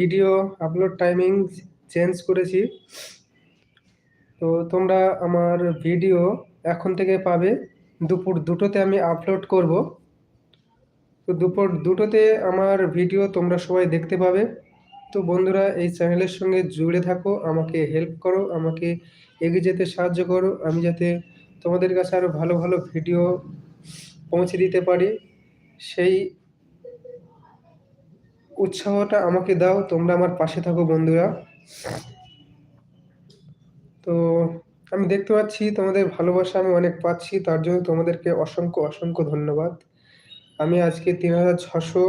Video upload timing change করেছি। তো তোমরা আমার ভিডিও এখন থেকে পাবে। দুপুর দুটোতে আমি আপলোড করব। তো দুপুর দুটোতে আমার ভিডিও তোমরা সবাই দেখতে পাবে। তো বন্ধুরা, এই চ্যানেলের সঙ্গে জুড়ে থাকো, আমাকে হেল্প করো, আমাকে এগিয়ে যেতে সাহায্য করো। আমি যাতে তোমাদের কাছে আরও ভালো ভালো ভিডিও পৌঁছে দিতে পারি। সেই উৎসাহটা আমাকে দাও, তোমরা আমার পাশে থাকো বন্ধুরা। তো আমি দেখতে পাচ্ছি তোমাদের ভালোবাসা আমি অনেক পাচ্ছি, তার জন্য তোমাদেরকে অসংখ্য অসংখ্য ধন্যবাদ। আমি আজকে তিন হাজার ছশো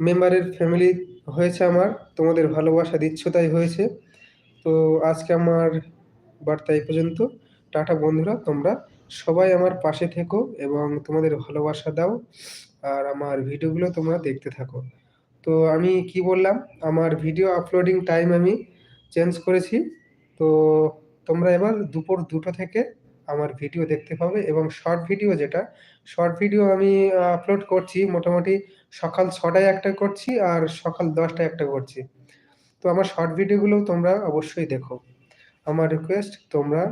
মেম্বারের ফ্যামিলি হয়েছে আমার, তোমাদের ভালোবাসা দিচ্ছ তাই হয়েছে। তো আজকে আমার বার্তা এই পর্যন্ত। টাটা বন্ধুরা, তোমরা সবাই আমার পাশে থেকো এবং তোমাদের ভালোবাসা দাও, আর আমার ভিডিওগুলো তোমরা দেখতে থাকো। তো আমি কি বললাম? আমার ভিডিও আপলোডিং টাইম আমি চেঞ্জ করেছি। তো তোমরা এবার দুপুর দুটো থেকে আমার ভিডিও দেখতে পাবে এবং শর্ট ভিডিও যেটা শর্ট ভিডিও আমি আপলোড করছি। মোটামুটি সকাল ছটায় একটা করছি আর সকাল দশটায় একটা করছি। তো আমার শর্ট ভিডিওগুলো তোমরা অবশ্যই দেখো। আমার রিকোয়েস্ট তোমরা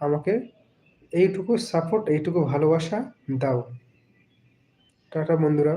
আমাকে এইটুকু সাপোর্ট এইটুকু ভালোবাসা দাও। টাটা বন্ধুরা।